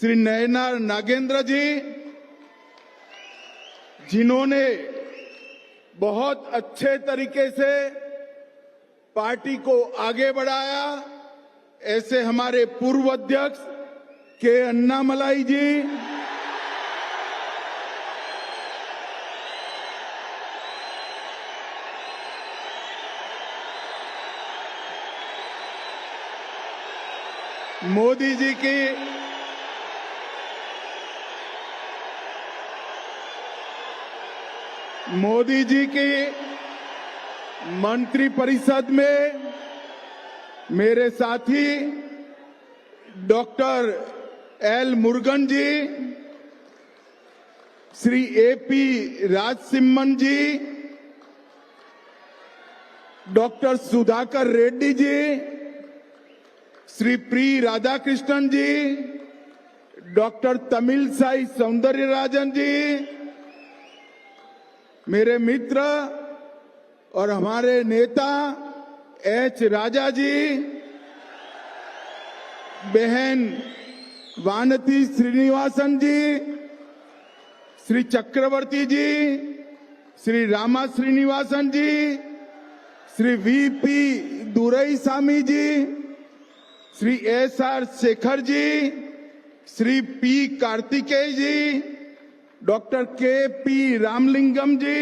श्री नयनार नागेंद्र जी, जिन्होंने बहुत अच्छे तरीके से पार्टी को आगे बढ़ाया, ऐसे हमारे पूर्व अध्यक्ष के अन्नामलाई जी। मोदी जी की मोदी जी की मंत्री परिषद में मेरे साथी doctor L Murugan ji, Shri A P Rajasimman ji, doctor Sudhakar Reddy ji, Shri pre Radhakrishnan ji, doctor Tamilisai Soundararajan जी मेरे मित्र और हमारे नेता एच राजा जी, बहन Vanathi Srinivasan ji, Shri Chakravarthy ji, Shri Rama Srinivasan ji, Shri V P Durai Swamy ji, Shri S R Shekhar ji, Shri P Karthikeya ji doctor K P Ramalingam ji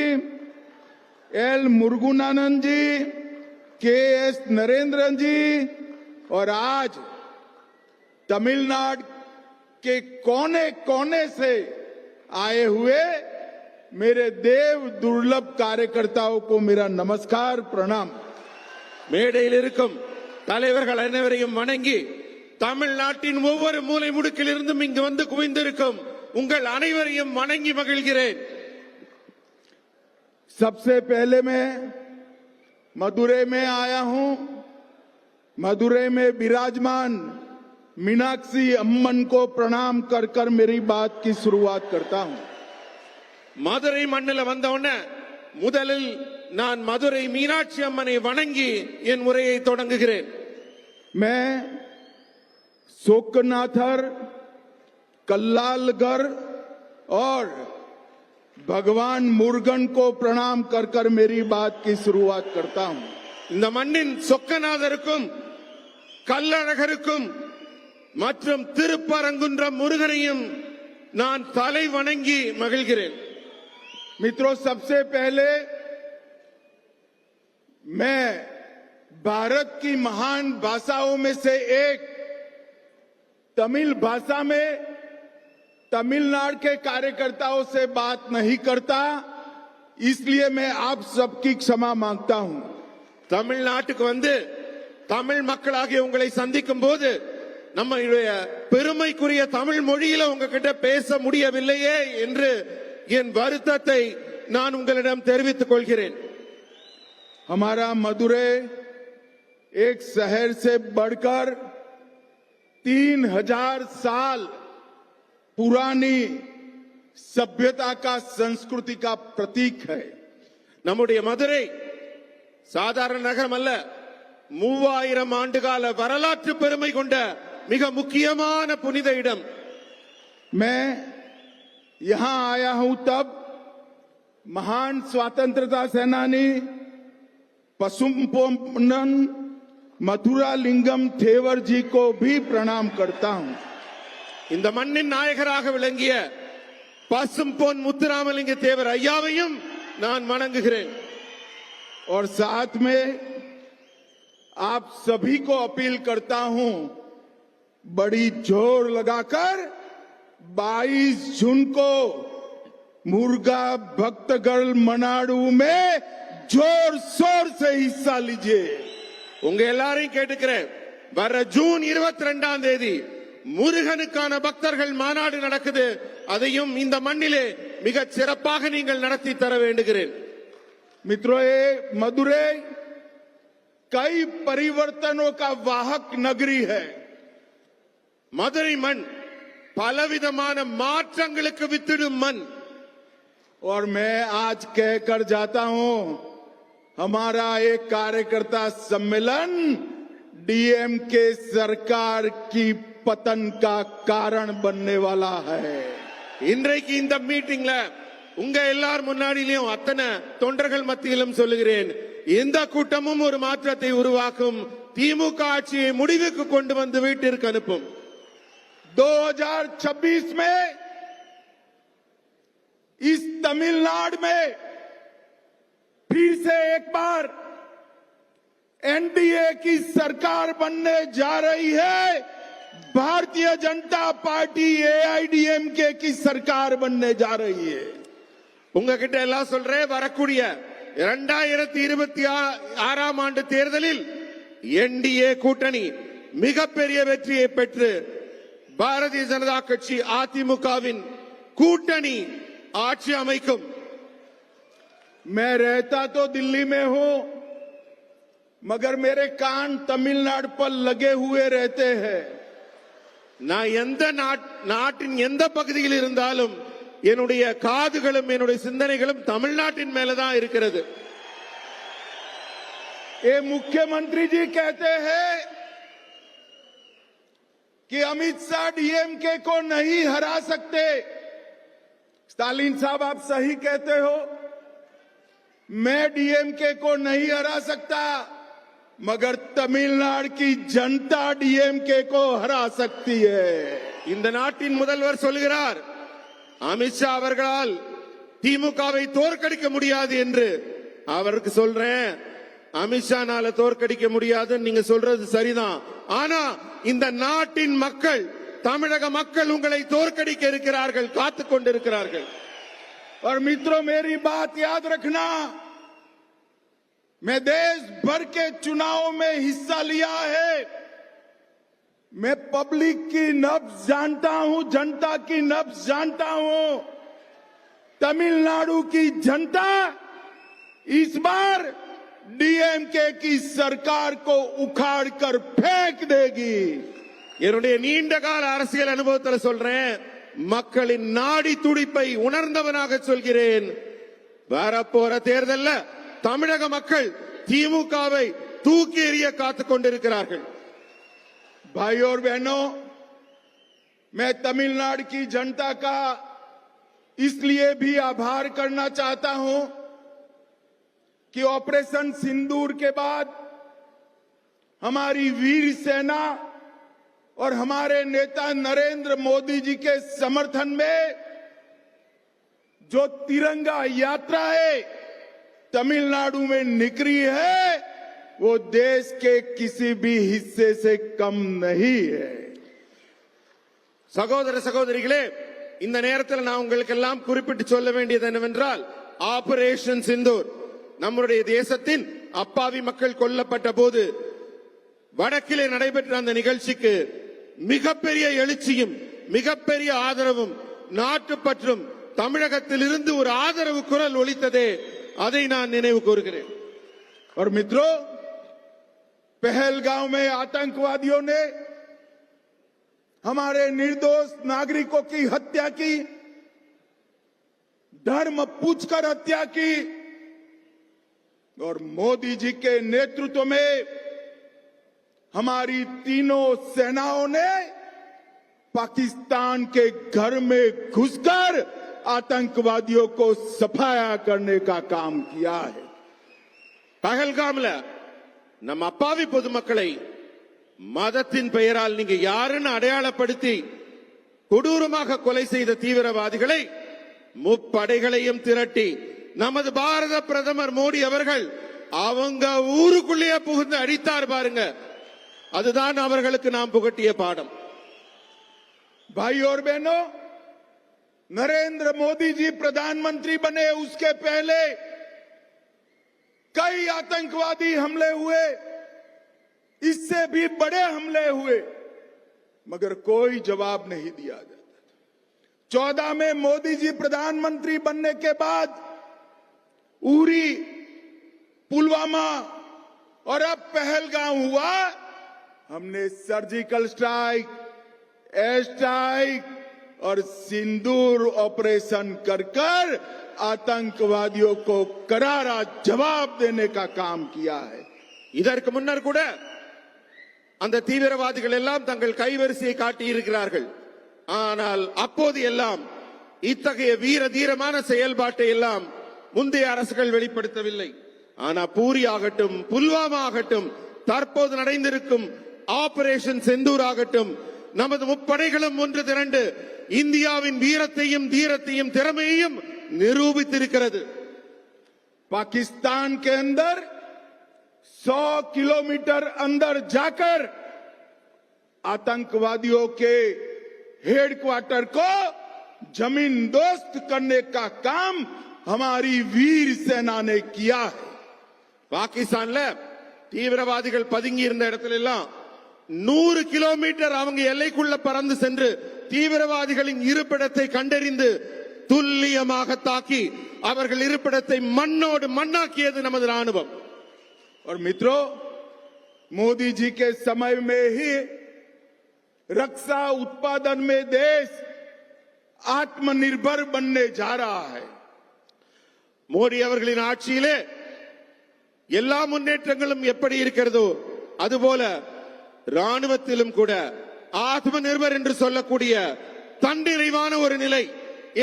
L मुरुगुनानंद जी K S Narendra जी और आज तमिलनाडु के कोने कोने से आए हुए मेरे देव दुर्लभ कार्यकर्ताओं को मेरा नमस्कार प्रणाम மேடையில் இருக்கும் தலைவர்கள் அனைவரையும் வணங்கி தமிழ்நாட்டின் ஒவ்வொரு மூலை முடுக்கில் இருந்தும் இங்கு வந்து குவிந்திருக்கும் உங்கள் அனைவரையும் வணங்கி மகிழ்கிறேன் सबसे पहले मैं मदुरै में आया हूं मदुरै में विराजमान मीनाक्षी अम्मन को प्रणाम कर कर मेरी बात की शुरुआत करता हूं மதுரை மண்ணில் வந்த உடனே முதலில் நான் மதுரை மீனாட்சி அம்மனை வணங்கி என் உரையை தொடங்குகிறேன் मैं शोकनाथर कल्लालगर और भगवान मुर्गन को प्रणाम कर कर मेरी बात की शुरुआत करता हूं இந்த மண்ணின் சொக்கநாதருக்கும் கல்லழகருக்கும் மற்றும் திருப்பரங்குன்றம் முருகனையும் நான் தலை வணங்கி மகிழ்கிறேன் मित्रों सबसे पहले मैं भारत की महान भाषाओं में से एक तमिल भाषा में तमिलनाडु के कार्यकर्ताओं से बात नहीं करता इसलिए मैं आप सबकी क्षमा मांगता हूं தமிழ்நாட்டுக்கு வந்து தமிழ் மக்களாகிய உங்களை சந்திக்கும் போது நம்மளுடைய பெருமைக்குரிய தமிழ் மொழியில உங்ககிட்ட பேச முடியவில்லையே என்று என் வருத்தத்தை நான் உங்களிடம் தெரிவித்துக் கொள்கிறேன் हमारा मदुरै एक शहर से बढ़कर तीन हजार साल पुरानी सभ्यता का संस्कृति का प्रतीक है நம்முடைய மதுரை சாதாரண நகரம் அல்ல மூவாயிரம் ஆண்டுகால வரலாற்று பெருமை கொண்ட மிக முக்கியமான புனித இடம் मैं यहां आया हूं तब महान स्वतंत्रता सेनानी पशुपनन मथुरा लिंगम थेवर जी को भी प्रणाम करता हूं இந்த மண்ணின் நாயகராக விளங்கிய பசும் பொன் முத்துராமலிங்க தேவர் ஐயாவையும் நான் வணங்குகிறேன் और साथ में आप सभी को अपील करता हूं बड़ी जोर लगाकर 22 जून को मुर्गा भक्तगढ़ मनाडू में जोर शोर से हिस्सा लीजिए உங்க எல்லாரையும் கேட்டுக்கிறேன் வர ஜூன் இருபத்தி ரெண்டாம் தேதி முருகனுக்கான பக்தர்கள் மாநாடு நடக்குது அதையும் இந்த மண்ணிலே மிக சிறப்பாக நீங்கள் நடத்தி தர வேண்டுகிறேன் मित्रों ये मदुरै कई परिवर्तनों का वाहक नगरी है மதுரை மண் பலவிதமான மாற்றங்களுக்கு வித்திடும் மண் और मैं आज कहकर जाता हूं हमारा एक कार्यकर्ता सम्मेलन डीएम के सरकार की पतन का कारण बनने वाला है இன்றைக்கு இந்த மீட்டிங்ல உங்க எல்லார் முன்னாடியிலும் அத்தனை தொண்டர்கள் மத்தியிலும் சொல்லுகிறேன் இந்த கூட்டமும் ஒரு மாற்றத்தை உருவாக்கும் திமுக ஆட்சியை முடிவுக்கு கொண்டு வந்து வீட்டிற்கு அனுப்பும் 2026 में इस तमिलनाडु में फिर से एक बार एनडीए की सरकार बनने जा रही है भारतीय जनता पार्टी एआईडीएमके की सरकार बनने जा रही है உங்ககிட்ட எல்லாம் சொல்றேன் வரக்கூடிய இரண்டாயிரத்தி இருபத்தி ஆறாம் ஆண்டு தேர்தலில் என்டிஏ கூட்டணி மிகப்பெரிய வெற்றியை பெற்று பாரதிய ஜனதா கட்சி அதிமுகவின் கூட்டணி ஆட்சி அமைக்கும் मैं रहता तो दिल्ली में हूं मगर मेरे कान तमिलनाडु पर लगे हुए रहते हैं நான் எந்த நாட்- நாட்டின் எந்த பகுதியில் இருந்தாலும் என்னுடைய காதுகளும் என்னுடைய சிந்தனைகளும் தமிழ்நாட்டின் மேலதான் இருக்கிறது ये मुख्यमंत्री जी कहते हैं कि अमित शाह डीएमके को नहीं हरा सकते स्टालिन साहब आप सही कहते हो मैं डीएमके को नहीं हरा सकता मगर तमिलनाडु की जनता डीएमके को हरा सकती है இந்த நாட்டின் முதல்வர் சொல்கிறார் அமித்ஷா அவர்களால் திமுகவை தோற்கடிக்க முடியாது என்று அவருக்கு சொல்றேன் அமித்ஷானால தோற்கடிக்க முடியாதுன்னு நீங்க சொல்றது சரிதான் ஆனா இந்த நாட்டின் மக்கள் தமிழக மக்கள் உங்களை தோற்கடிக்க இருக்கிறார்கள் காத்துக் கொண்டிருக்கிறார்கள் और मित्रों मेरी बात याद रखना मैं देश भर के चुनाव में हिस्सा लिया है मैं पब्लिक की नब्ज जानता हूं जनता की नब्ज जानता हूं तमिलनाडु की जनता इस बार डीएमके की सरकार को उखाड़ कर फेंक देगी என்னுடைய நீண்ட கால அரசியல் அனுபவத்தில் சொல்றேன் மக்களின் நாடி துடிப்பை உணர்ந்தவனாக சொல்கிறேன் வரப்போற தேர்தல்ல தமிழக மக்கள் திமுகவை தூக்கி எறிய காத்துக் கொண்டிருக்கிறார்கள் भाई और बहनों मैं तमिलनाडु की जनता का इसलिए भी आभार करना चाहता हूं कि ऑपरेशन सिंदूर के बाद हमारी वीर सेना और हमारे नेता नरेंद्र मोदी जी के समर्थन में जो तिरंगा यात्रा है तमिलनाडु में निकली है वो देश के किसी भी हिस्से से कम नहीं है சகோதர சகோதரிகளே இந்த நேரத்தில் நான் உங்களுக்கு எல்லாம் குறிப்பிட்டு சொல்ல வேண்டியது என்னவென்றால் ஆபரேஷன் சிந்தூர் நம்முடைய தேசத்தின் அப்பாவி மக்கள் கொல்லப்பட்ட போது வடக்கிலே நடைபெற்ற அந்த நிகழ்ச்சிக்கு மிகப்பெரிய எழுச்சியும் மிகப்பெரிய ஆதரவும் நாட்டுப்பற்றும் தமிழகத்தில் இருந்து ஒரு ஆதரவு குரல் ஒலித்ததே அதை நான் நினைவு கூறுகிறேன் और मित्रों पहलगांव में आतंकवादियों ने हमारे निर्दोष नागरिकों की हत्या की धर्म पूछकर हत्या की और मोदी जी के नेतृत्व में हमारी तीनों सेनाओं ने पाकिस्तान के घर में घुसकर आतंकवादियों को सफाया करने का काम किया है பகல்காம்ல நம்ம அப்பாவி பொதுமக்களை மதத்தின் பெயரால் நீங்க யாருன்னு அடையாளப்படுத்தி கொடூரமாக கொலை செய்த தீவிரவாதிகளை முப்படைகளையும் திரட்டி நமது பாரத பிரதமர் மோடி அவர்கள் அவங்க ஊருக்குள்ளேயே புகுந்து அடித்தார் பாருங்க அதுதான் அவர்களுக்கு நாம் புகட்டிய பாடம் भाई और बहनों नरेंद्र मोदी जी प्रधानमंत्री बने उसके पहले कई आतंकवादी हमले हुए, इससे भी बड़े हमले हुए, मगर कोई जवाब नहीं दिया जाता चौदह में मोदी जी प्रधानमंत्री बनने के बाद उरी, पुलवामा और अब पहलगांव हुआ, हमने सर्जिकल स्ट्राइक एयर स्ट्राइक और सिंदूर ऑपरेशन कर कर आतंकवादियों को करारा जवाब देने का काम किया है இதற்கு முன்னர் கூட அந்த தீவிரவாதிகள் எல்லாம் தங்கள் கைவரிசையை காட்டியிருக்கிறார்கள் ஆனால் அப்போது எல்லாம் இத்தகைய வீர தீரமான செயல்பாட்டை எல்லாம் முந்தைய அரசுகள் வெளிப்படுத்தவில்லை ஆனா பூரி ஆகட்டும் புல்வாமா ஆகட்டும் தற்போது நடந்திருக்கும் ஆபரேஷன் செந்தூர் ஆகட்டும் நமது முப்படைகளும் ஒன்று திரண்டு இந்தியாவின் வீரத்தையும் தீரத்தையும் திறமையையும் நிரூபித்திருக்கிறது पाकिस्तान के अंदर 100 किलोमीटर अंदर जाकर आतंकवादियों के हेडक्वार्टर को जमीन दोस्त करने का काम हमारी वीर सेना ने किया है பாகிஸ்தான்ல தீவிரவாதிகள் பதுங்கி இருந்த இடத்துல எல்லாம் நூறு கிலோமீட்டர் அவங்க எல்லைக்குள்ள பறந்து சென்று தீவிரவாதிகளின் இருப்பிடத்தை கண்டறிந்து துல்லியமாக தாக்கி அவர்கள் இருப்பிடத்தை மண்ணோடு மண்ணாக்கியது நமது ராணுவம் और मित्रों मोदी जी के समय में ही रक्षा उत्पादन में देश आत्मनिर्भर बनने जा रहा है மோடி அவர்களின் ஆட்சியிலே எல்லா முன்னேற்றங்களும் எப்படி இருக்கிறதோ அதுபோல ராணுவத்திலும் கூட ஆத்ம நிர்பர் என்று சொல்லக்கூடிய தன்னிறைவான ஒரு நிலை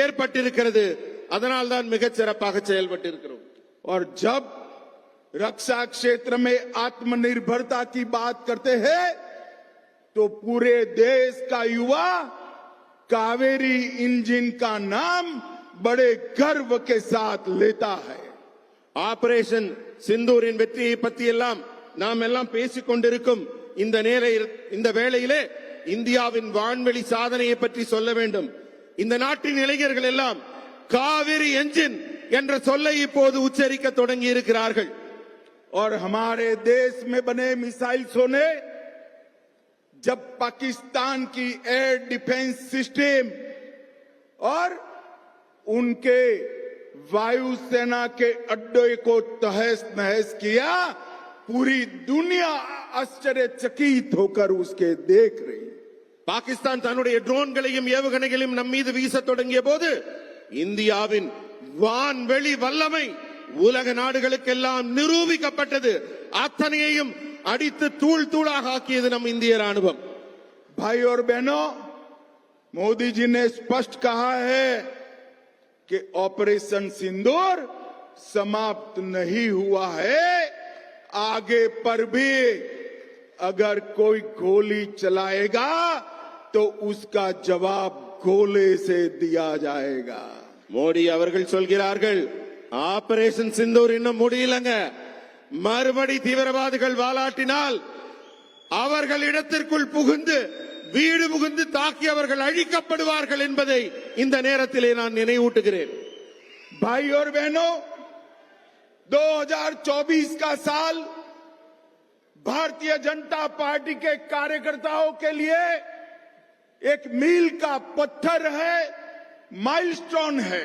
ஏற்பட்டிருக்கிறது அதனால்தான் மிகச் சிறப்பாக செயல்பட்டிருக்கிறோம் और जब रक्षा क्षेत्र में आत्मनिर्भरता की बात करते हैं तो पूरे देश का युवा कावेरी इंजन का नाम बड़े गर्व के साथ लेता है ஆபரேஷன் சிந்தூரின் வெற்றியை பற்றி எல்லாம் நாம் எல்லாம் பேசிக் கொண்டிருக்கும் இந்த நேரையில் இந்த வேளையிலே இந்தியாவின் வான்வெளி சாதனையை பற்றி சொல்ல வேண்டும் இந்த நாட்டின் இளைஞர்கள் எல்லாம் காவிரி என்ஜின் என்ற சொல்லை இப்போது உச்சரிக்க தொடங்கி இருக்கிறார்கள் और हमारे देश में बने मिसाइल्सों ने जब पाकिस्तान की एयर डिफेंस सिस्टम और उनके वायुसेना के अड्डे को तहस नहस किया पूरी दुनिया आश्चर्यचकित होकर उसके देख रही பாகிஸ்தான் தன்னுடைய ட்ரோன்களையும் ஏவுகணைகளையும் நம் மீது வீச தொடங்கிய போது இந்தியாவின் வான்வெளி வல்லமை உலக நாடுகளுக்கெல்லாம் நிரூபிக்கப்பட்டது அத்தனையையும் அடித்து தூள் தூளாக ஆக்கியது நம் இந்திய ராணுவம் भाई और बहनों मोदी जी ने स्पष्ट कहा है कि ऑपरेशन सिंदूर समाप्त नहीं हुआ है आगे पर भी अगर कोई गोली चलाएगा तो उसका जवाब गोले से दिया जाएगा மோடி அவர்கள் சொல்கிறார்கள் ஆபரேஷன் சிந்தூர் இன்னும் முடியலங்க மறுபடி தீவிரவாதிகள் வாலாட்டினால் அவர்கள் இடத்திற்குள் புகுந்து வீடு புகுந்து தாக்கி அவர்கள் அழிக்கப்படுவார்கள் என்பதை இந்த நேரத்திலே நான் நினைவூட்டுகிறேன் भाई और बहनों 2024 का साल भारतीय जनता पार्टी के कार्यकर्ताओं के लिए एक मील का पत्थर है माइलस्टोन है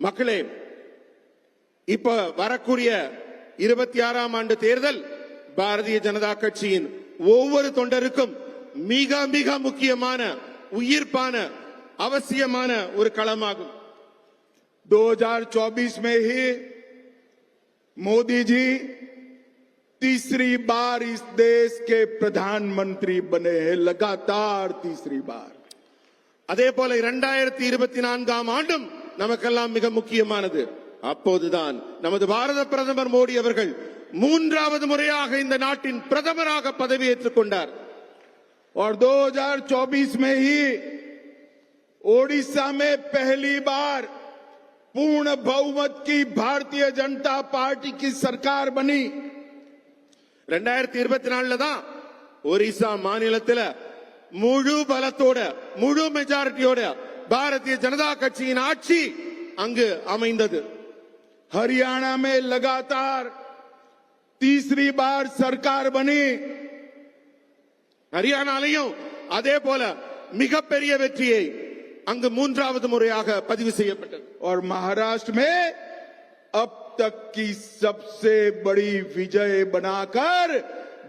மக்களே இப்ப வரக்கூடிய இருபத்தி ஆறாம் ஆண்டு தேர்தல் பாரதிய ஜனதா கட்சியின் ஒவ்வொரு தொண்டருக்கும் மிக மிக முக்கியமான உயிர்ப்பான அவசியமான ஒரு களமாகும் 2024 में ही मोदी जी तीसरी बार इस देश के प्रधानमंत्री बने हैं लगातार तीसरी बार அதே போல இரண்டாயிரத்தி இருபத்தி நான்காம் ஆண்டும் நமக்கெல்லாம் மிக முக்கியமானது அப்போதுதான் நமது பாரத பிரதமர் மோடி அவர்கள் மூன்றாவது முறையாக இந்த நாட்டின் பிரதமராக பதவியேற்றுக் கொண்டார் और 2024 में ही ओडिशा में पहली बार पूर्ण बहुमत की भारतीय जनता पार्टी की सरकार बनी ரெண்டாயிரத்தி இருபத்தி நாலுல தான் ஒரிசா மாநிலத்துல முழு பலத்தோட முழு மெஜாரிட்டியோட பாரதிய ஜனதா கட்சியின் ஆட்சி அங்கு அமைந்தது हरियाणा में लगातार तीसरी बार सरकार बनी ஹரியானாலையும் அதே போல மிகப்பெரிய வெற்றியை அங்கு மூன்றாவது முறையாக பதிவு செய்யப்பட்டது और महाराष्ट्र में अब तक की सबसे बड़ी विजय बनाकर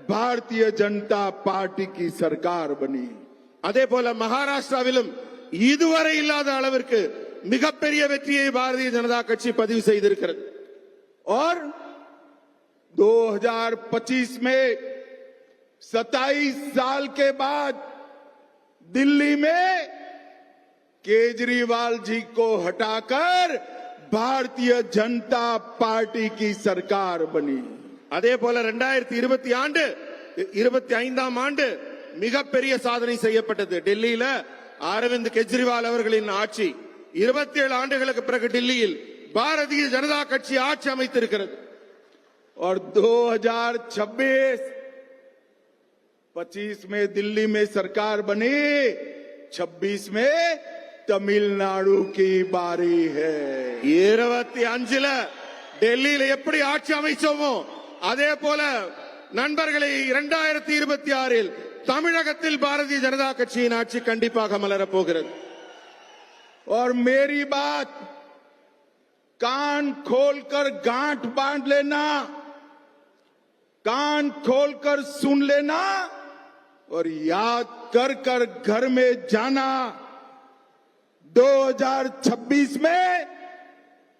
भारतीय जनता पार्टी की सरकार बनी அதே போல மகாராஷ்டிராவிலும் இதுவரை இல்லாத அளவிற்கு மிகப்பெரிய வெற்றியை பாரதிய ஜனதா கட்சி பதிவு செய்திருக்கிறது और 2025 में 27 साल के बाद दिल्ली में केजरीवाल जी को हटाकर भारतीय जनता पार्टी की सरकार बनी அதே போல ரெண்டாயிரத்தி இருபத்தி ஆண்டு இருபத்தி ஐந்தாம் ஆண்டு மிகப்பெரிய சாதனை செய்யப்பட்டது டெல்லியில அரவிந்த் கெஜ்ரிவால் அவர்களின் ஆட்சி இருபத்தி ஏழு ஆண்டுகளுக்கு பிறகு டெல்லியில் பாரதிய ஜனதா கட்சி ஆட்சி அமைத்திருக்கிறது और 2026 25 में दिल्ली में सरकार बनी 26 में तमिलनाडु की बारी है இருபத்தி அஞ்சுல டெல்லியில எப்படி ஆட்சி அமைச்சோமோ அதே போல நண்பர்களை இரண்டாயிரத்தி இருபத்தி ஆறில் தமிழகத்தில் பாரதிய ஜனதா கட்சியின் ஆட்சி கண்டிப்பாக மலரப் போகிறது और मेरी बात कान खोलकर गांठ बांध लेना कान खोलकर सुन लेना और याद कर कर घर में जाना 2026 में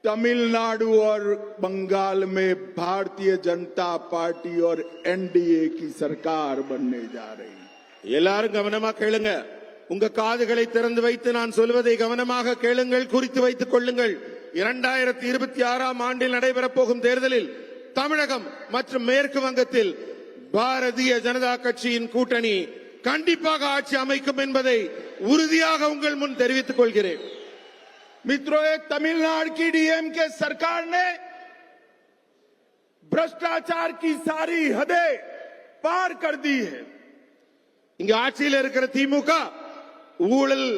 तमिलनाडु और बंगाल में भारतीय जनता पार्टी और एनडीए की सरकार बनने जा रही है எல்லாரும் கவனமா கேளுங்க உங்க காதுகளை திறந்து வைத்து நான் சொல்வதை கவனமாக கேளுங்கள் குறித்து வைத்துக் கொள்ளுங்கள் இரண்டாயிரத்தி இருபத்தி ஆறாம் ஆண்டில் நடைபெறப் போகும் தேர்தலில் தமிழகம் மற்றும் மேற்கு வங்கத்தில் பாரதிய ஜனதா கட்சியின் கூட்டணி கண்டிப்பாக ஆட்சி அமைக்கும் என்பதை உறுதியாக உங்கள் முன் தெரிவித்துக் கொள்கிறேன் मित्रों ये तमिलनाडु की डीएम के सरकार ने भ्रष्टाचार की सारी हदें पार कर दी है இங்க ஆட்சியில் இருக்கிற திமுக ஊழல்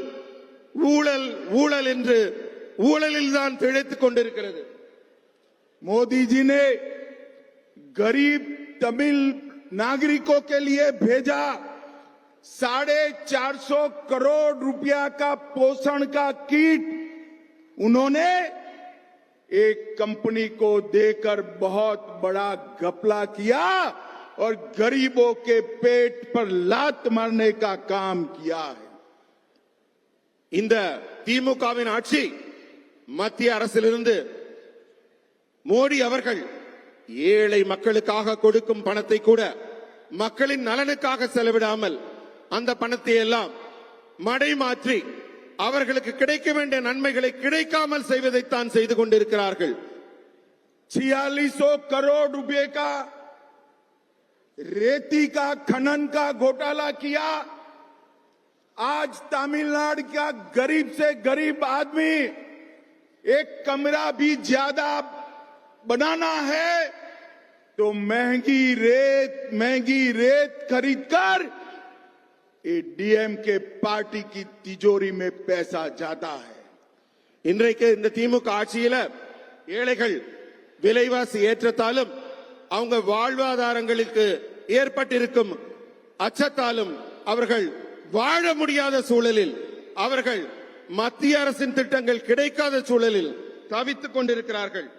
ஊழல் ஊழல் என்று ஊழலில் தான் திளைத்துக் கொண்டிருக்கிறது मोदी जी ने गरीब तमिल नागरिकों के लिए भेजा साढ़े चार सौ करोड़ रुपया का पोषण का किट उन्होंने एक कंपनी को देकर बहुत बड़ा घपला किया और गरीबों के पेट पर लात मारने का काम किया है இந்த திமுகவின் ஆட்சி மத்திய அரசிலிருந்து மோடி அவர்கள் ஏழை மக்களுக்காக கொடுக்கும் பணத்தை கூட மக்களின் நலனுக்காக செலவிடாமல் அந்த பணத்தை எல்லாம் மடைமாற்றி அவர்களுக்கு கிடைக்க வேண்டிய நன்மைகளை கிடைக்காமல் செய்வதைத்தான் செய்து கொண்டிருக்கிறார்கள் छियालीस सौ करोड़ रुपए का रेती का खनन का घोटाला किया आज तमिलनाडु का गरीब से गरीब आदमी एक कमरा भी ज्यादा बनाना है तो महंगी रेत महंगी रेत खरीदकर ये डीएम के पार्टी की तिजोरी में पैसा जाता है இன்றைக்கு இந்த திமுக ஆட்சியில ஏழைகள் விலைவாசி ஏற்றத்தாலும் அவங்க வாழ்வாதாரங்களுக்கு ஏற்பட்டிருக்கும் அச்சத்தாலும் அவர்கள் வாழ முடியாத சூழலில் அவர்கள் மத்திய அரசின் திட்டங்கள் கிடைக்காத சூழலில் தவித்துக் கொண்டிருக்கிறார்கள்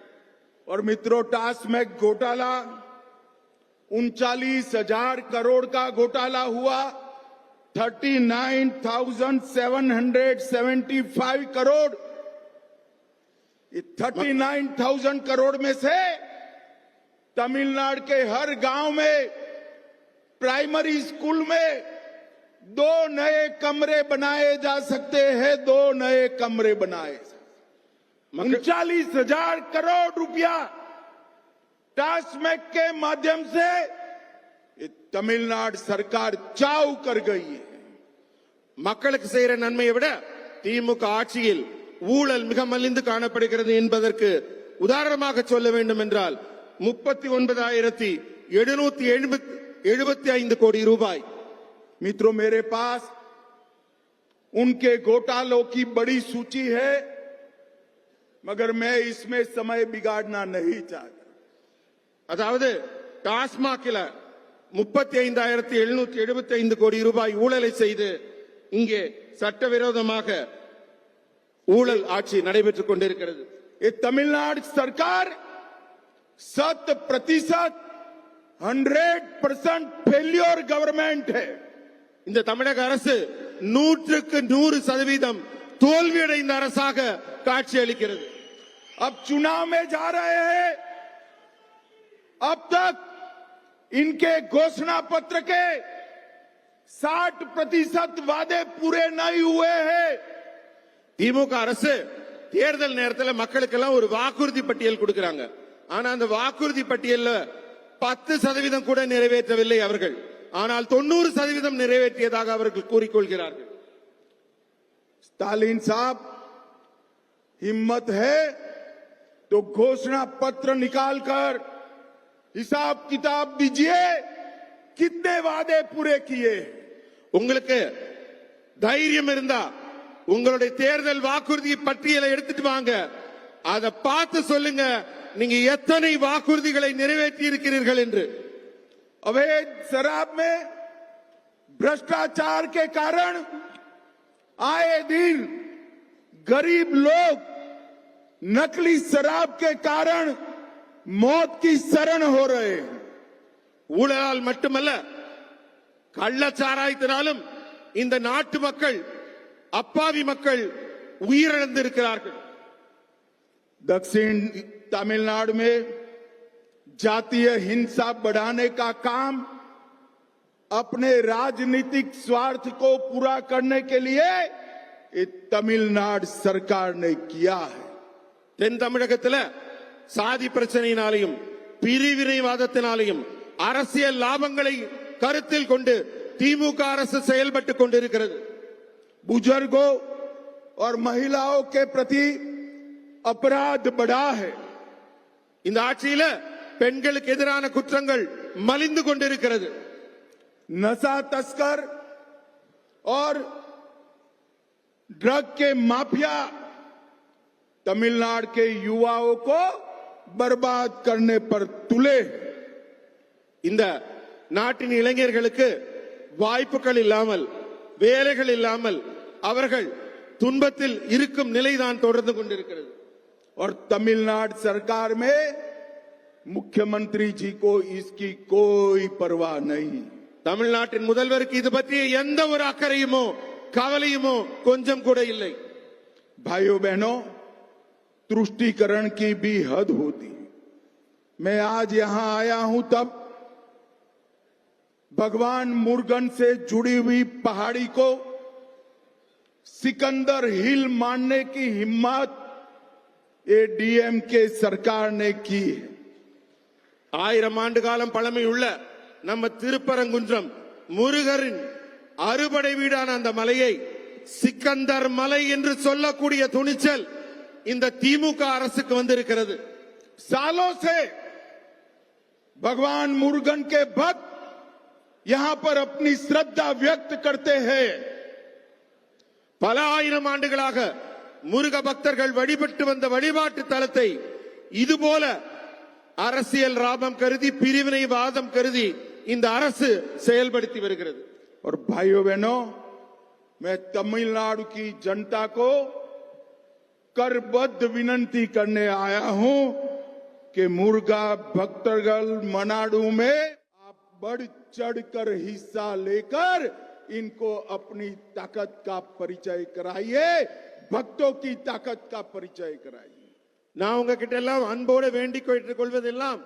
और मित्रों टास्मैक घोटाला उनचालीस हजार करोड़ का घोटाला हुआ Thirty nine thousand seven hundred seventy five crore. Thirty nine thousand crore में से तमिलनाडु के हर गाँव में प्राइमरी स्कूल में दो नए कमरे बनाए जा सकते हैं दो नए कमरे बनाए उनचालीस हज़ार करोड़ रुपया टास्मैक के माध्यम से ये तमिलनाडु सरकार चाव कर गई है மக்களுக்கு செய்யற நன்மையை விட திமுக ஆட்சியில் ஊழல் மிக மலிந்து காணப்படுகிறது என்பதற்கு உதாரணமாக சொல்ல வேண்டும் என்றால் முப்பத்தி ஒன்பதாயிரத்தி எழுநூத்தி எழுபத்தி ஐந்து கோடி ரூபாய் मित्रों मेरे पास उनके घोटालों की बड़ी सूची है मगर मैं इसमें समय बिगाड़ना नहीं चाहता அதாவது டாஸ்மாகில முப்பத்தி ஐந்தாயிரத்தி எழுநூத்தி எழுபத்தி ஐந்து கோடி ரூபாய் ஊழலை செய்து இங்கே சட்டவிரோதமாக ஊழல் ஆட்சி நடைபெற்றுக் கொண்டிருக்கிறது ये तमिलनाडु सरकार शत प्रतिशत हंड्रेड परसेंट फेल्योर गवर्नमेंट है இந்த தமிழக அரசு நூற்றுக்கு நூறு சதவீதம் தோல்வியடைந்த அரசாக காட்சி அளிக்கிறது अब चुनाव में जा रहे हैं अब तक इनके घोषणा पत्र के 60 प्रतिशत वादे पूरे नहीं हुए हैं திமுக அரசு தேர்தல் நேரத்தில் மக்களுக்கெல்லாம் ஒரு வாக்குறுதி பட்டியல் கொடுக்கறாங்க ஆனா அந்த வாக்குறுதி பட்டியல்ல பத்து சதவீதம் கூட நிறைவேற்றவில்லை அவர்கள் ஆனால் தொண்ணூறு சதவீதம் நிறைவேற்றியதாக அவர்கள் கூறிக்கொள்கிறார்கள் स्टालिन साहब हिम्मत है तो घोषणा पत्र निकालकर हिसाब किताब दीजिए कितने वादे पूरे किए உங்களுக்கு தைரியம் இருந்தா உங்களுடைய தேர்தல் வாக்குறுதி பட்டியலை எடுத்துட்டு வாங்க அதை பார்த்து சொல்லுங்க நீங்க எத்தனை வாக்குறுதிகளை நிறைவேற்றி இருக்கிறீர்கள் என்று अवैध शराब में भ्रष्टाचार के कारण आए दिन गरीब लोग नकली शराब के कारण मौत की शरण हो रहे हैं ஊழலால் மட்டுமல்ல கள்ளச்சாராயத்தினாலும் இந்த நாட்டு மக்கள் அப்பாவி மக்கள் உயிரிழந்திருக்கிறார்கள் दक्षिण तमिलनाडु में जातीय हिंसा बढ़ाने का काम अपने राजनीतिक स्वार्थ को पूरा करने के लिए ये तमिलनाडु सरकार ने किया है தென் தமிழகத்துல சாதி பிரச்சனையினாலையும் பிரிவினைவாதத்தினாலையும் அரசியல் லாபங்களை கருத்தில் கொண்டு திமுக அரசு செயல்பட்டுக் கொண்டிருக்கிறது बुजुर्गों और महिलाओं के प्रति अपराध बढ़ा है இந்த ஆட்சியில பெண்களுக்கு எதிரான குற்றங்கள் மலிந்து கொண்டிருக்கிறது नशा तस्कर और ड्रग के माफिया तमिलनाडु के युवाओं को बर्बाद करने पर तुले हैं। இந்த நாட்டின் இளைஞர்களுக்கு வாய்ப்புகள் இல்லாமல் வேலைகள் இல்லாமல் அவர்கள் துன்பத்தில் இருக்கும் நிலைதான் தொடர்ந்து கொண்டிருக்கிறது और तमिलनाडु सरकार में मुख्यमंत्री जी को इसकी कोई परवाह नहीं தமிழ்நாட்டின் முதல்வருக்கு இது பற்றிய எந்த ஒரு அக்கறையுமோ கவலையுமோ கொஞ்சம் கூட இல்லை भाइयों बहनों तुष्टिकरण की भी हद होती है मैं आज यहां आया हूं तब भगवान मुर्गन से जुड़ी हुई पहाड़ी को सिकंदर हिल मानने की हिम्मत ये डीएम के सरकार ने की है ஆயிரம் ஆண்டு காலம் பழமையுள்ள நம்ம திருப்பரங்குன்றம் முருகரின் அறுபடை வீடான அந்த மலையை சிக்கந்தர் மலை என்று சொல்லக்கூடிய துணிச்சல் இந்த திமுக அரசுக்கு வந்திருக்கிறது सालों से भगवान मुर्गन के भक्त यहां पर अपनी श्रद्धा व्यक्त करते हैं பல ஆயிரம் ஆண்டுகளாக முருக பக்தர்கள் வழிபட்டு வந்த வழிபாட்டு தலத்தை இதுபோல அரசியல் லாபம் கருதி பிரிவினைவாதம் கருதி இந்த அரசு செயல்படுத்தி வருகிறது और भाइयों बहनों मैं तमिलनाडु की जनता को करबद्ध विनंती करने आया हूं कि मुर्गा भक्तरगल मनाडू में आप बढ़ चढ़कर हिस्सा लेकर इनको अपनी ताकत का परिचय कराइए भक्तों की ताकत का परिचय कराइए நான் உங்ககிட்ட எல்லாம் அன்போடு வேண்டிக் கேட்டுக் கொள்வதெல்லாம்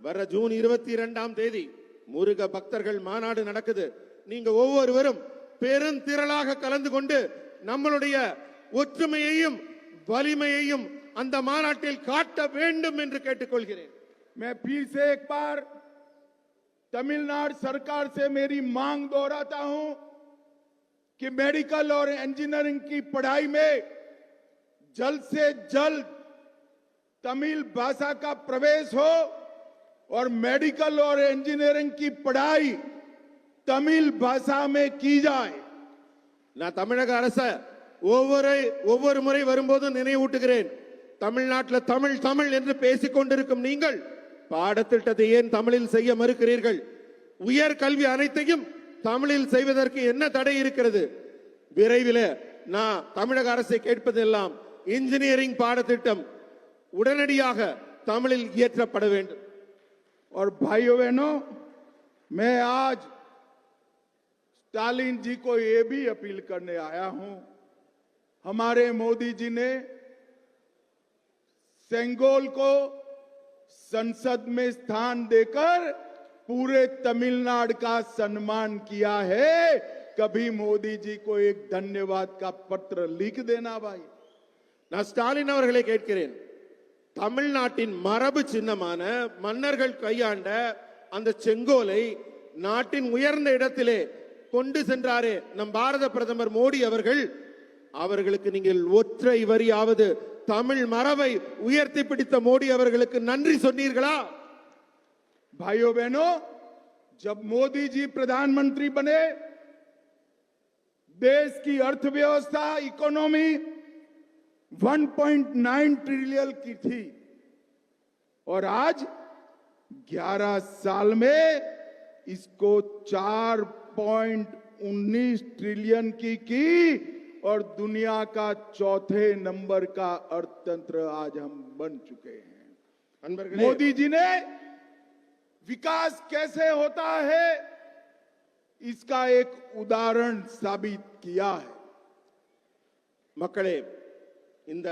வர ஜூன் இருபத்தி இரண்டாம் தேதி முருக பக்தர்கள் மாநாடு நடக்குது நீங்க ஒவ்வொருவரும் பெருந்திரளாக கலந்து கொண்டு நம்மளுடைய ஒற்றுமையையும் வலிமையையும் அந்த மாநாட்டில் காட்ட வேண்டும் என்று கேட்டுக்கொள்கிறேன் मैं फिर से एक बार तमिलनाडु सरकार से मेरी मांग दोहराता हूं कि मेडिकल और इंजीनियरिंग की पढ़ाई में जल्द से जल्द तमिल भाषा का प्रवेश हो और मेडिकल और इंजीनियरिंग की पढ़ाई तमिल भाषा में की जाए நான் தமிழக அரச ஒவ்வொரு ஒவ்வொரு முறை வரும்போதும் நினைவூட்டுகிறேன் தமிழ்நாட்டில் தமிழ் தமிழ் என்று பேசிக் கொண்டிருக்கும் நீங்கள் பாடத்திட்டத்தை ஏன் தமிழில் செய்ய மறுக்கிறீர்கள் உயர் கல்வி அனைத்தையும் தமிழில் செய்வதற்கு என்ன தடை இருக்கிறது விரைவில் நான் தமிழக அரசை கேட்பதெல்லாம் இன்ஜினியரிங் பாடத்திட்டம் உடனடியாக தமிழில் இயற்றப்பட வேண்டும் और भाइयों बहनों मैं आज स्टालिन जी को ये भी अपील करने आया हूं हमारे मोदी जी ने सेंगोल को संसद में स्थान देकर पूरे तमिलनाडु का सम्मान किया है कभी मोदी जी को एक धन्यवाद का पत्र लिख देना भाई நான் ஸ்டாலின் அவர்களை கேட்கிறேன் தமிழ்நாட்டின் மரபு சின்னமான மன்னர்கள் கையாண்ட அந்த செங்கோலை நாட்டின் உயர்ந்த இடத்திலே கொண்டு சென்றாரே நம் பாரத பிரதமர் மோடி அவர்கள் அவர்களுக்கு நீங்கள் ஒற்றை வரியாவது தமிழ் மரபை உயர்த்தி பிடித்த மோடி அவர்களுக்கு நன்றி சொன்னீர்களா भाइयों बहनों जब मोदी जी प्रधानमंत्री बने देश की अर्थव्यवस्था इकोनॉमी 1.9 ट्रिलियन की थी और आज 11 साल में इसको 4.19 ट्रिलियन की की और दुनिया का चौथे नंबर का अर्थतंत्र आज हम बन चुके हैं அன்பர்களே मोदी जी ने विकास कैसे होता है इसका एक उदाहरण साबित किया है மக்களே இந்த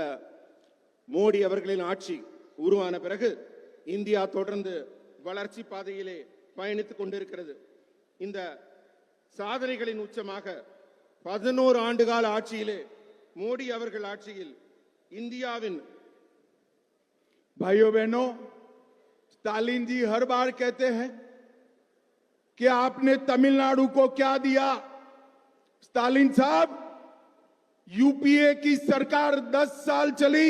மோடி அவர்களின் ஆட்சி உருவான பிறகு இந்தியா தொடர்ந்து வளர்ச்சி பாதையிலே பயணித்துக் கொண்டிருக்கிறது இந்த சாதனைகளின் உச்சமாக பதினோரு ஆண்டுகால ஆட்சியிலே மோடி அவர்கள் ஆட்சியில் இந்தியாவின் भाइयों बहनों स्टालिन जी हर बार कहते हैं कि आपने तमिलनाडु को क्या दिया स्टालिन साहब यूपीए की सरकार 10 साल चली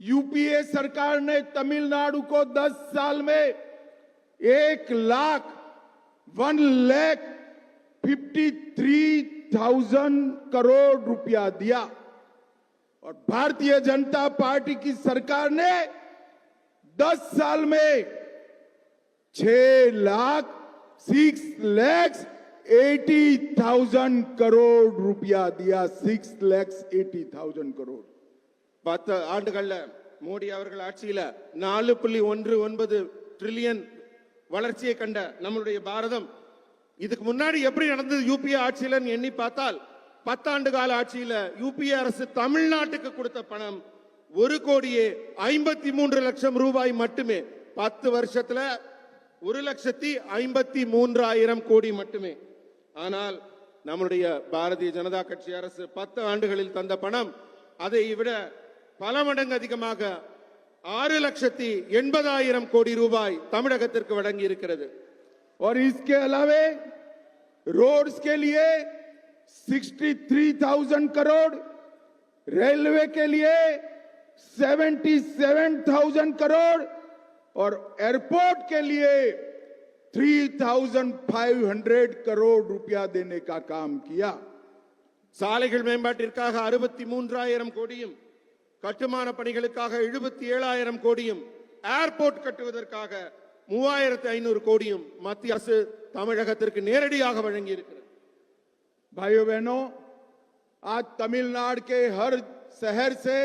यूपीए सरकार ने तमिलनाडु को 10 साल में एक lakh one lakh fifty three thousand crore रुपया दिया और भारतीय जनता पार्टी की सरकार ने 10 साल में छह lakh six lakhs eighty thousand crore रुपया दिया six lakhs eighty thousand crore பத்து ஆண்டுகள்ல மோடி அவர்கள் ஆட்சியில நாலு புள்ளி ஒன்று ஒன்பது ட்ரில்லியன் வளர்ச்சியை கண்ட நம்மளுடைய பாரதம் இதுக்கு முன்னாடி எப்படி நடந்தது யூபிஏ ஆட்சியிலன்னு எண்ணி பார்த்தால் பத்தாண்டு கால ஆட்சியில யூபிஏ அரசு தமிழ்நாட்டுக்கு கொடுத்த பணம் ஒரு கோடியே ஐம்பத்தி மூன்று லட்சம் ரூபாய் மட்டுமே. பத்து வருஷத்துல ஒரு லட்சத்தி ஐம்பத்தி மூன்றாயிரம் கோடி மட்டுமே. ஆனால் நம்முடைய பாரதிய ஜனதா கட்சி அரசு பத்து ஆண்டுகளில் தந்த பணம் அதை விட பல மடங்கு அதிகமாக ஆறு லட்சத்தி எண்பதாயிரம் கோடி ரூபாய் தமிழகத்திற்கு வழங்கி இருக்கிறது और इसके अलावे रोड्स के लिए 63,000 करोड़ रेलवे के लिए 77,000 करोड़ और एयरपोर्ट के लिए 3,500 करोड़ रुपया देने का काम किया சாலைகள் மேம்பாட்டிற்காக அறுபத்தி மூன்றாயிரம் கோடியும் கட்டுமான பணிகளுக்காக எழுபத்தி ஏழாயிரம் கோடியும் ஏர்போர்ட் கட்டுவதற்காக மூவாயிரத்தி ஐநூறு கோடியும் மத்திய அரசு தமிழகத்திற்கு நேரடியாக வழங்கி இருக்கிறது भाइयों बहनों आज तमिलनाडु के हर शहर से